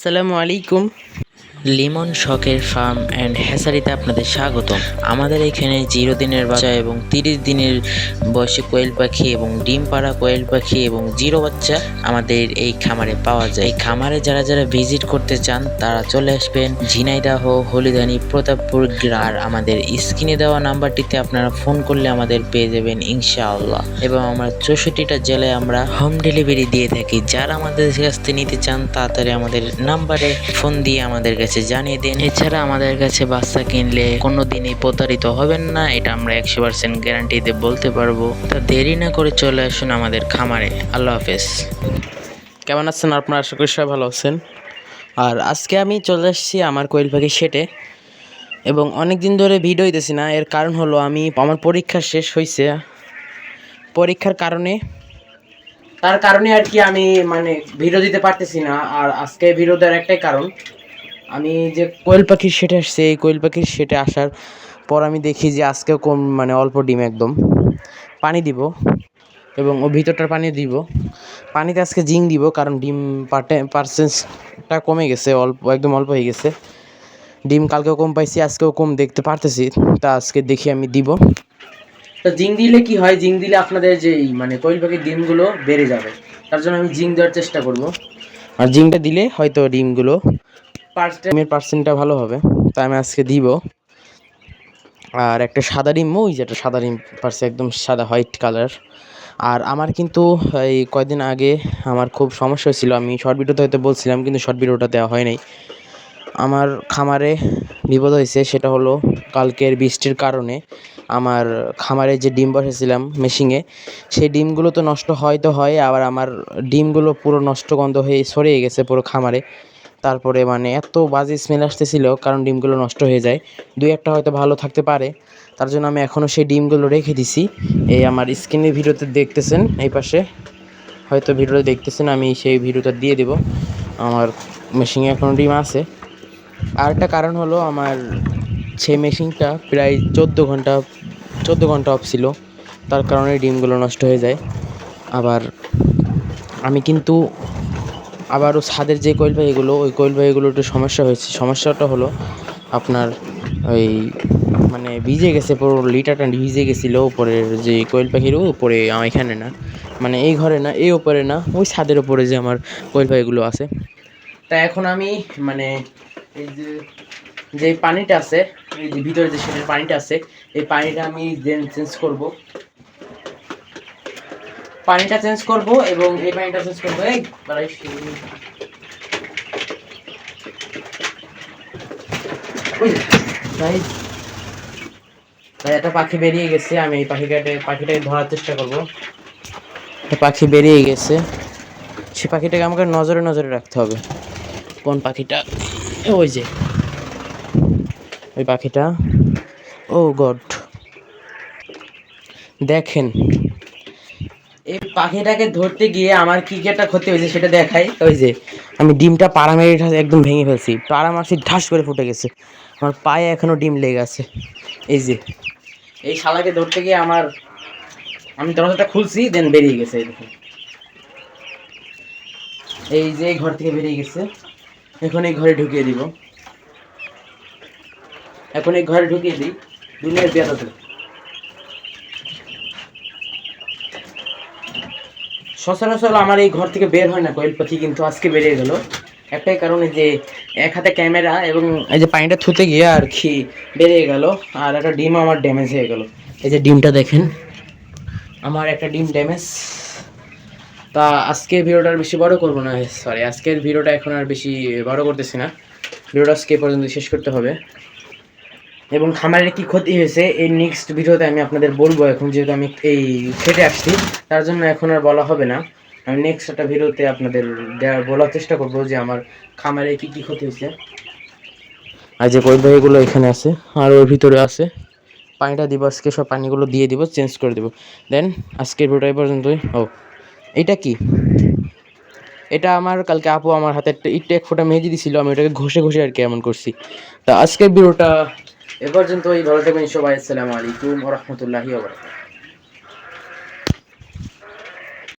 আসসালামু আলাইকুম লিমন শখের ফার্ম অ্যান্ড হ্যাসারিতে আপনাদের স্বাগত আমাদের এখানে জিরো দিনের বাচ্চা এবং তিরিশ দিনের বয়সে কোয়েল পাখি এবং ডিম পাড়া কোয়েল পাখি এবং জিরো বাচ্চা আমাদের এই খামারে পাওয়া যায়। এই খামারে যারা যারা ভিজিট করতে চান, তারা চলে আসবেন ঝিনাইদাহ, হলিদানি, প্রতাপপুর গ্রাম আর আমাদের স্ক্রিনে দেওয়া নাম্বারটিতে আপনারা ফোন করলে আমাদের পেয়ে যাবেন ইনশাআল্লাহ। এবং আমরা চৌষট্টিটা জেলায় আমরা হোম ডেলিভারি দিয়ে থাকি। যারা আমাদের কাছ থেকে নিতে চান, তাড়াতাড়ি আমাদের নাম্বারে ফোন দিয়ে আমাদের কাছে জানিয়ে দিন। এছাড়া আমাদের কাছে বাচ্চা কিনলে কোনো দিনই প্রতারিত হবেন না, এটা আমরা একশো পার্সেন্ট গ্যারান্টিতে বলতে পারব। তা দেরি না করে চলে আসুন আমাদের খামারে। আল্লাহ হাফেজ। কেমন আছেন আপনারা? আশা করি সবাই ভালো আছেন। আর আজকে আমি চলে আসছি আমার কোয়েল পাখি সেটে এবং অনেক দিন ধরে ভিডিও দিতেছি না, এর কারণ হলো আমি, আমার পরীক্ষা শেষ হয়েছে পরীক্ষার কারণে, তার কারণে আর কি আমি মানে ভিডিও দিতে পারতেছি না। আর আজকে ভিডিও দেওয়ার একটাই কারণ আমি যে কোয়েল পাখির সেটে আসছে, এই কোয়েল পাখির সেটে আসার পর আমি দেখি যে আজকেও কম মানে অল্প ডিম একদম। পানি দিব এবং ও ভিতরটার পানি দিব। পানিতে আজকে জিং দিব, কারণ ডিম পার্টে, পার্সেন্টটা কমে গেছে, অল্প, একদম অল্প হয়ে গেছে। ডিম কালকেও কম পাইছি, আজকেও কম দেখতে পারতেছি, তা আজকে দেখি আমি দিব। তো জিং দিলে কি হয়? জিং দিলে আপনাদের যে মানে কোয়েল পাখির ডিমগুলো বেড়ে যাবে। তার জন্য আমি জিং দেওয়ার চেষ্টা করব। আর জিংটা দিলে হয়তো ডিমগুলো ডিমের পার্সেন্টটা ভালো হবে, তাই আমি আজকে দিব। আর একটা সাদা ডিম, ওই যেটা সাদা ডিম পারছে, একদম সাদা হোয়াইট কালার। আর আমার কিন্তু এই কয়দিন আগে আমার খুব সমস্যা হয়েছিল, আমি শর্ট ভিডিওতে হয়তো বলছিলাম, কিন্তু শর্ট ভিডিওটা দেওয়া হয় নাই। আমার খামারে বিপদ হয়েছে, সেটা হলো কালকের বৃষ্টির কারণে আমার খামারে যে ডিম বসেছিলাম মেশিনে, সেই ডিমগুলো তো নষ্ট হয় তো হয়, আবার আমার ডিমগুলো পুরো নষ্ট গন্ধ হয়ে ছড়িয়ে গেছে পুরো খামারে। তারপরে মানে এত বাজে স্মেল আসতেছিল, কারণ ডিমগুলো নষ্ট হয়ে যায়। দুই একটা হয়তো ভালো থাকতে পারে, তার জন্য আমি এখনও সেই ডিমগুলো রেখে দিছি। এই আমার স্ক্রিনের ভিডিওতে দেখতেছেন, এই পাশে। হয়তো ভিডিওটা দেখতেছেন, আমি সেই ভিডিওটা দিয়ে দেব। আমার মেশিনে এখনও ডিম আছে। আর একটা কারণ হলো আমার সেই মেশিনটা প্রায় চোদ্দ ঘণ্টা চোদ্দ ঘণ্টা অফ ছিল। তার কারণে ডিমগুলো নষ্ট হয়ে যায়। আবার আমি কিন্তু আবারও ছাদের যে কোয়েল পাখিগুলো, ওই কোয়েল পাখিগুলো একটু সমস্যা হয়েছে। সমস্যাটা হলো আপনার ওই মানে ভিজে গেছে পুরো লিটারটা ভিজে গেছিল উপরের যে কোয়েল পাখির উপরে এখানে না। মানে এই ঘরে না, এই ওপরে না, ওই ছাদের ওপরে যে আমার কোয়েল পাখিগুলো আছে। তা এখন আমি মানে এই যে যে পানিটা আছে, এই যে ভিতরে যে সেটার পানিটা আছে, এই পানিটা আমি চেঞ্জ করব। পানিটা চেঞ্জ করব এবং এই পানিটা চেঞ্জ করব। তাই তাই একটা পাখি বেরিয়ে গেছে। আমি এই পাখিটাকে পাখিটাকে ধরার চেষ্টা করব। পাখি বেরিয়ে গেছে। সে পাখিটাকে আমাকে নজরে নজরে রাখতে হবে। কোন পাখিটা? ওই যে। ওই পাখিটা। Oh God. দেখেন। এই পাখিটাকে ধরতে গিয়ে আমার কি একটা ক্ষতি হয়েছে সেটা দেখাই। ওই যে, আমি ডিমটা পাড়া মেরে একদম ভেঙে ফেলছি। পাড়া মাসি ঢাস করে ফুটে গেছে। আমার পায়ে এখনও ডিম লেগে আছে। এই যে, এই শালাকে ধরতে গিয়ে আমার, আমি দরজাটা খুলছি দেন বেরিয়ে গেছে এই দেখুন এই যে ঘর থেকে বেরিয়ে গেছে। এখন এই ঘরে ঢুকিয়ে দিব। এখন এই ঘরে ঢুকিয়ে দিই। দুনিয়ার বেড়া সচরাচর আমার এই ঘর থেকে বের হয় না কোয়েল পাখি, কিন্তু আজকে বেরিয়ে গেল। একটাই কারণে যে এক হাতে ক্যামেরা এবং এই যে পানিটা থুতে গিয়ে আর কি বেরিয়ে গেল, আর একটা ডিম আমার ড্যামেজ হয়ে গেল। এই যে ডিমটা দেখেন, আমার একটা ডিম ড্যামেজ তা আজকের ভিডিওটা আর বেশি বড় করব না সরি আজকের ভিডিওটা এখন আর বেশি বড় করতেছি না। ভিডিওটা আজকে পর্যন্ত শেষ করতে হবে। এবং খামারের কি ক্ষতি হয়েছে, এই নেক্সট ভিডিওতে আমি আপনাদের বলব এখন, যেহেতু আমি এই খেটে আসছি, তার জন্য এখন আর বলা হবে না। আমি নেক্সট একটা ভিডিওতে আপনাদের বলার চেষ্টা করব যে আমার খামারে কি কি ক্ষতি হয়েছে। আর যে কৈবাহীগুলো এখানে আছে, আর ওর ভিতরে আছে, পানিটা দিব, আজকে সব পানিগুলো দিয়ে দিব চেঞ্জ করে দেবো। দেন আজকের ভিডিওটা এই পর্যন্তই। ও, এটা কি? এটা আমার, কালকে আপু আমার হাতে একটা, ইটটা এক ফোঁটা মেহেদি দিছিল, আমি ওটাকে ঘষে ঘষে আর কি এমন করছি। তা আজকের ভিডিওটা এ এই ভালো থাকবেন সবাই। আসসালামু আলাইকুম রহমতুল্লাহি